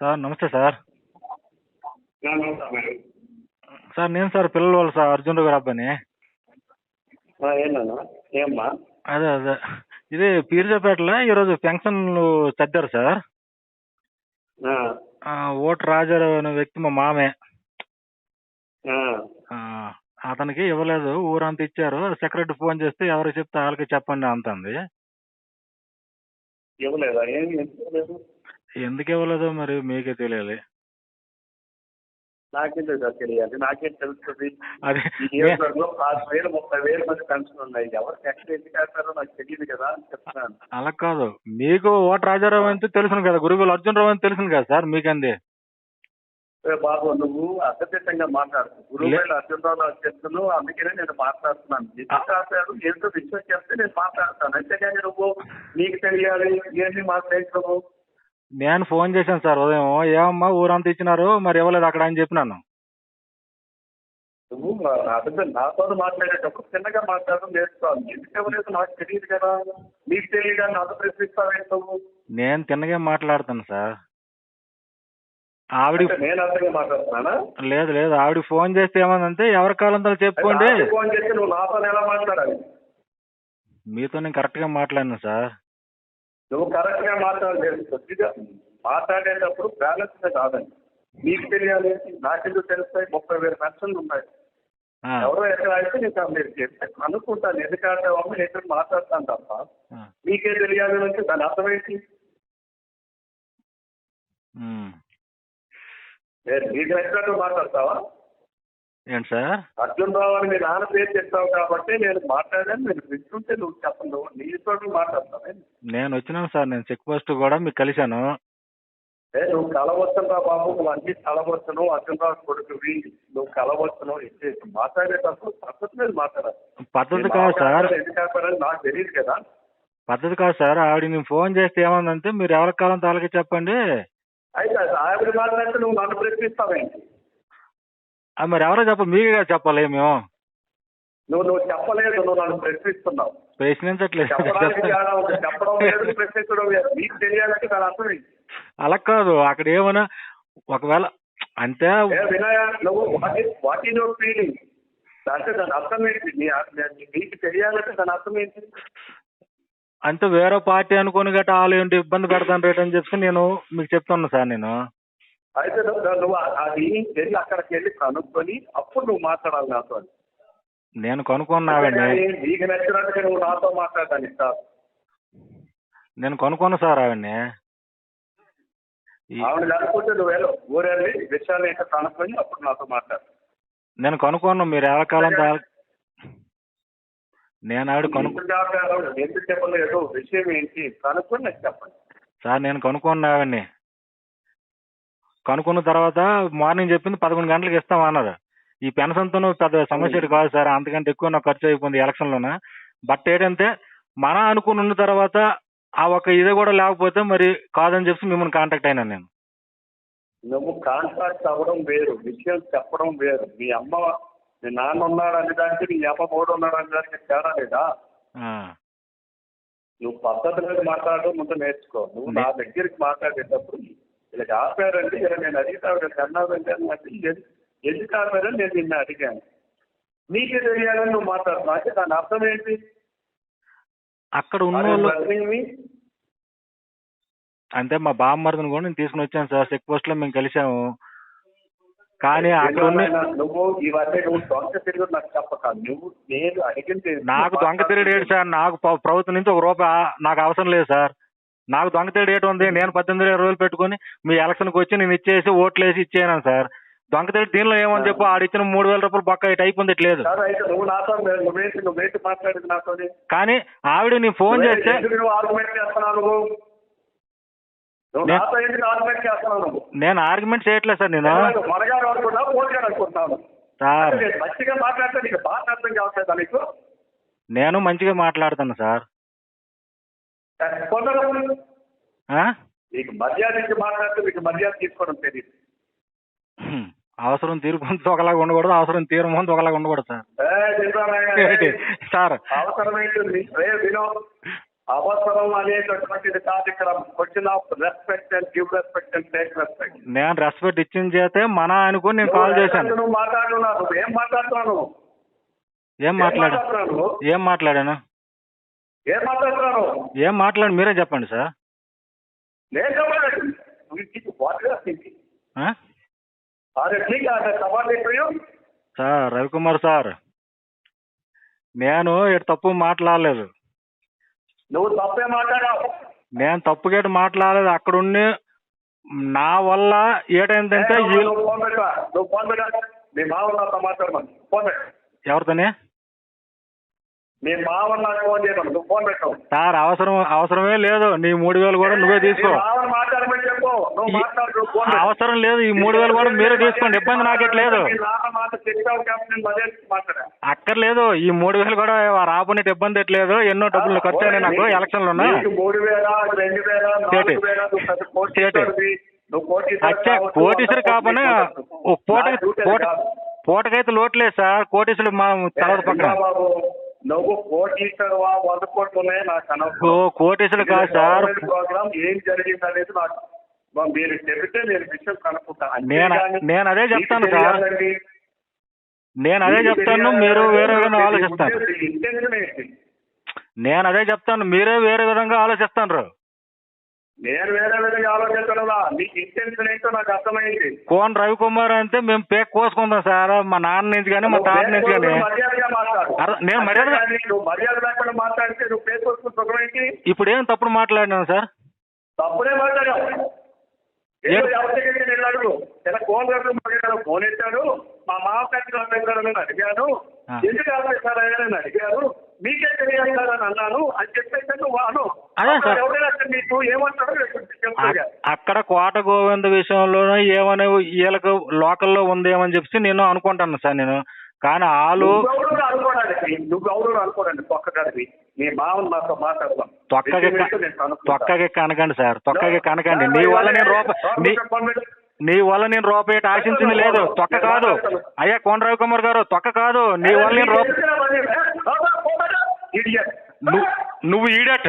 Sir నమస్తే sir. Sir నేను sir పిల్లల వాళ్ళు సార్ అర్జున్ గారు అబ్బాయిని. అదే అదే. ఇది పీర్జాపేటలో ఈరోజు ఫంక్షన్లు సర్దారు సార్. ఓటు రాజారావు అనే వ్యక్తి మా మామే. అతనికి ఇవ్వలేదు ఊరంతా ఇచ్చారు. సెక్రటరీ ఫోన్ చేస్తే ఎవరికి చెప్తే వాళ్ళకి చెప్పండి అంటుంది. ఇవ్వలేదా. ఎందుకు ఇవ్వలేదు మరి మీకే తెలియాలి. నాకేం తెలుసా తెలియాలి. నాకేం తెలుస్తుంది. అది నియోజకవర్గంలో వేలు ముప్పై వేల మంది పెన్షన్ ఉన్నాయి. ఎవరికి ఎక్కడ ఎందుకు వేస్తారో నాకు తెలియదు కదా అని చెప్తున్నాను. అలా కాదు. మీకు ఓటు రాజారావు అంటే తెలుసును కదా. గురువులు అర్జున్ రావు అని తెలుసును కదా సార్ మీకంది ఏ బాబు నువ్వు అసభ్యతంగా మాట్లాడుతు గురువులు అర్జునరావు అందుకనే నేను మాట్లాడుతున్నాను. ఎందుకు రాశారు? ఏంటో విషయం చెప్తే నేను మాట్లాడతాను. అంతేగాని నువ్వు నీకు తెలియాలి. ఏంటి మాట్లాడుతున్నావు నేను ఫోన్ చేశాను సార్ ఉదయం. ఏమమ్మా ఊరంతా ఇచ్చినారు మరి ఇవ్వలేదు అక్కడ అని చెప్పినాను నువ్వు అర్థం నాతో మాట్లాడేటప్పుడు చిన్నగా మాట్లాడడం నేర్చుకోవాలి ఎందుకు ఎవరైతే నాకు తెలియదు కదా. నీకు తెలియదా? నాతో ప్రశ్నిస్తావేంటి నువ్వు? నేను తిన్నగా మాట్లాడుతాను సార్. ఆవిడ అంటే నేను అర్థంగా మాట్లాడుతున్నానా? లేదు లేదు. ఆవిడ ఫోన్ చేస్తే ఏమందంటే ఎవరి కాలంతో చెప్పుకోండి. నాకు ఫోన్ చేసి నువ్వు నాతో ఎలా మాట్లాడాలి? మీతో నేను కరెక్ట్గా మాట్లాడినా సార్. నువ్వు కరెక్ట్గా మాట్లాడలేదు కొద్దిగా మాట్లాడేటప్పుడు బ్యాలెన్స్గా కాదండి. నీకు తెలియాలి నాకెందుకు తెలుస్తాయి? ముప్పై వేల పెన్షన్లు ఉన్నాయి. ఎవరో ఎక్కడ అయితే నీకు మీరు చెప్తే అనుకుంటాను. ఎందుకంటే అమ్మ ఎక్కడ మాట్లాడతాను తప్ప నీకే తెలియాలి అంటే దాని అర్థం ఏంటి? ఉమ్. ఏ, నీకు నచ్చినట్టు మాట్లాడతావా? ఏంటి సార్? అర్జున్ రావు అని మీ నాన్న పేరు చెప్తావు కాబట్టి నేను మాట్లాడాను. నేను వింటుంటే నువ్వు చెప్పను. నువ్వు నీతో మాట్లాడతాను నేను వచ్చినాను సార్. నేను చెక్ పోస్ట్ కూడా మీకు కలిశాను. ఏ నువ్వు కలవచ్చును రా బాబు? నువ్వు అన్ని కలవచ్చును. అర్జున్ రావు కొడుకువి నువ్వు కలవచ్చును. మాట్లాడేటప్పుడు పద్ధతి మీద మాట్లాడాలి. పద్ధతి కాదు సార్. ఎందుకు కాపాడని నాకు తెలియదు కదా. పద్ధతి కాదు సార్. ఆవిడ నేను ఫోన్ చేస్తే ఏమందంటే మీరు ఎవరి కాలం తాలకి చెప్పండి. అయితే ఆవిడ మాట్లాడితే నువ్వు నన్ను ప్రశ్నిస్తావేంటి? మరి ఎవరో చెప్పాలి మీకే కదా చెప్పాలి మేము నువ్వు నువ్వు చెప్పలేదు నువ్వు నన్ను ప్రశ్నిస్తున్నావు. ప్రశ్నించట్లేదు. చెప్పడం లేదు ప్రశ్నించడం లేదు. నీకు తెలియాలంటే దాని అర్థం ఏంటి? అలా కాదు. అక్కడ ఏమన్నా ఒకవేళ అంటే ఏ వినయ నువ్వు what is what is your feeling అంటే దాని అర్థం ఏంటి? నీ నీకు తెలియాలంటే దాని అర్థం ఏంటి? అంటే వేరే పార్టీ అనుకుని గట్రా వాళ్ళు ఏంటి ఇబ్బంది పెడతాను రేట్ అని చెప్పి నేను మీకు చెప్తున్నా సార్ నేను. అయితే నువ్వు అది వెళ్ళి అక్కడికి వెళ్ళి కనుక్కొని అప్పుడు నువ్వు మాట్లాడాలి నాతో నేను కొనుక్కున్నావండి. నీకు నచ్చినట్టుగా నువ్వు నాతో మాట్లాడడానికి కాదు. నేను కొనుక్కున్నా సార్ ఆవిడ్ని. ఆవిడ లేకపోతే నువ్వు వెళ్ళు ఊరెళ్ళి విషయాలు ఏంటో కనుక్కొని అప్పుడు నాతో మాట్లాడు. నేను కొనుక్కున్నా మీరు ఎవరి కాలం నేను ఆవిడ కొను ఎందుకు చెప్పలేదు? విషయం ఏంటి? కనుక్కొని నాకు చెప్పండి. సార్ నేను కొనుక్కున్నా ఆవిడ్ని. కనుక్కున్న తర్వాత మార్నింగ్ చెప్పింది పదకొండు గంటలకు ఇస్తామన్నారు ఈ పెన్షన్తో పెద్ద సమస్య కాదు సార్ అంతకంటే ఎక్కువ నాకు ఖర్చు అయిపోయింది ఎలక్షన్లోన. బట్ ఏంటంటే మన అనుకుని ఉన్న తర్వాత ఆ ఒక ఇది కూడా లేకపోతే మరి కాదని చెప్పి మిమ్మల్ని కాంటాక్ట్ అయినాను నేను. నువ్వు కాంటాక్ట్ అవ్వడం వేరు విషయం చెప్పడం వేరు. మీ అమ్మ మీ నాన్న ఉన్నాడు అనే దానికి నీ అమ్మ మూడు ఉన్నాడు అనే దానికి తేడా లేదా? నువ్వు పద్ధతి మీద మాట్లాడడం ముందు నేర్చుకో. నువ్వు నా దగ్గరికి మాట్లాడేటప్పుడు ఇలా ఆపారండి ఇలా నేను అడిగితే ఆవిడ కన్నాదండి అని అంటే ఎది- ఎందుకు ఆపారని నేను నిన్ను అడిగాను. నీకే తెలియాలని నువ్వు మాట్లాడుతున్నావు అంటే దాని అర్థం ఏంటి? అక్కడ ఉన్న? అంటే మా బామ్మర్దిని కూడా నేను తీసుకుని వచ్చాను సార్ చెక్ పోస్ట్లో మేము కలిసాము కానీ నువ్వు ఇవన్నీ నువ్వు దొంగ తిరిగి నాకు చెప్పక నువ్వు నేను అడిగింది నాకు దొంగ తిరిగి సార్ నాకు ప్ర- ప్రభుత్వం నుంచి ఒక రూపాయి నాకు అవసరం లేదు సార్. నాకు దొంగ తిరిగి ఏటు ఉంది నేను పద్దెనిమిది వేల రోజులు పెట్టుకొని మీ ఎలక్షన్కి వచ్చి నేను ఇచ్చేసి ఓట్లు వేసి ఇచ్చేయను సార్. దొంగ తిరిగి దీనిలో ఏమని చెప్పు ఆడిచ్చిన మూడు వేల రూపాయలు ఇటు అయిపోయింది ఇటు లేదు సరే కానీ ఆవిడ నీ ఫోన్ చేస్తే నేను ఆర్గ్యుమెంట్ చేయట్లేదు సార్ నేను. సార్. నేను మంచిగా మాట్లాడితే నీకు మర్యాద ఇచ్చి మాట్లాడితే మీకు మర్యాద తీసుకోవడం తెలియదు. అవసరం తీరుకుంటే ఒకలాగా ఉండకూడదు అవసరం తీరముందు ఒకలాగా ఉండకూడదు సార్? సార్. వినో. అవసరం అనేటటువంటిది కాదు ఇక్కడ. Question of respect and give respect and take respect నేను రెస్పెక్ట్ ఇచ్చిన చేతే మన అనుకుని నేను కాల్ చేశాను. నువ్వు మాట్లాడుతున్నావు. ఏం మాట్లాడుతున్నావు? నువ్వు? ఏం మాట్లాడా? మాట్లాడుతున్నావు? నువ్వు? ఏం మాట్లాడాను? ఏం మాట్లాడుతున్నావు ఏం మాట్లాడి మీరే చెప్పండి సార్. నేను you? సార్ రవికుమార్ సార్ నేను ఇటు తప్పు మాట్లాడలేదు. నువ్వు తప్పే మాట్లాడావు. నేను తప్పు గేటు మాట్లాడలేదు. అక్కడ ఉండి నా వల్ల ఏటైందంటే ఎవరితోనే? మీ ఫోన్ చేయమని. నువ్వు ఫోన్ పెట్టావు సార్ అవసరం అవసరమే లేదు. నీ మూడు వేలు కూడా నువ్వే తీసుకో. మాట్లాడమని చెప్పు. నువ్వు మాట్లాడు. అవసరం లేదు. ఈ మూడు వేలు కూడా మీరే తీసుకోండి. ఇబ్బంది నాకెట్లేదు. అక్కర్లేదు. ఈ మూడు వేలు కూడా రాబోనే ఇబ్బంది ఎట్లేదు. ఎన్నో డబ్బులు ఖర్చు అయినాయి నాకు. ఎలక్షన్లు ఉన్నా నీకు మూడు వేల రెండు పెద్ద కోటి లోట్లేదు సార్. కోటీశ్వరులు మా తర్వాత పక్కన. నువ్వు కోటీశ్వరవా వంద కోట్లు ఉన్నాయి నాకు అనవసరం. కోటీశ్వరులు కాదు సార్. ప్రోగ్రామ్ ఏం జరిగింది అనేది నాకు మీరు చెబితే నేను విషయం కనుక్కుంటా. నేను అదే చెప్తాను సార్. నేను అదే చెప్తాను. మీరు వేరే విధంగా నీ ఆలోచిస్తారు. ఉద్దేశం, intention ఏంటి? నేను అదే చెప్తాను. మీరే వేరే విధంగా ఆలోచిస్తాను నేను వేరే విధంగా ఆలోచించడంలా నీకు ఇంటెన్షన్ ఏంటో నాకు అర్థమైంది. కోన్ రవికుమార్ అంటే మేము పేక్ కోసుకుందాం సార్. మా నాన్న నుంచి కానీ మా తాత నుంచి కానీ. మర్యాదగా మాట్లాడు. నేను మర్యాద- నువ్వు మర్యాద లేకుండా మాట్లాడితే నువ్వు పేరు కొట్టుకుని సుఖమేంటి? ఇప్పుడు ఏం తప్పుడు మాట్లాడినాను సార్? తప్పుడే మాట్లాడావు. ఏదో నేను అడుగు. ఇలా ఫోన్ రేపు మాట్లాడారు ఫోన్ ఎత్తాడు. మా మామ నేను అడిగాను. ఎందుకు ఆయన అని అడిగారు మీకే తెలియాలి కదా అని అన్నాను అని చెప్పేసి నువ్వు అను అదే సార్. అప్పుడు ఎవరైనా అసలు నీకు ఏమంటాడో చెప్తాగా అక్- అక్కడ కోట గోవింద విషయంలోనూ ఏమని వీళ్ళకు లోకల్లో ఉందేమని చెప్పి నేను అనుకుంటాను సార్ నేను కానీ వాళ్ళు నువ్వెవరు అనుకోవడానికి నువ్వెవరు అనుకోవడానికి తొక్కడానికి నీ మామూలు నాతో మాట్లాడదాం తొక్కకి తొక్కకి కనకండి సార్ తొక్కకి కనకండి నీ వల్ల నేను రూప నీ నీ వల్ల నేను రూపాయి ఆశించింది లేదు. తొక్క కాదు. అయ్యా కోన రవికుమార్ గారు తొక్క కాదు. నీ వల్ల నేను రూప ఇడియట్. నువ్వు నువ్వు ఈడట్.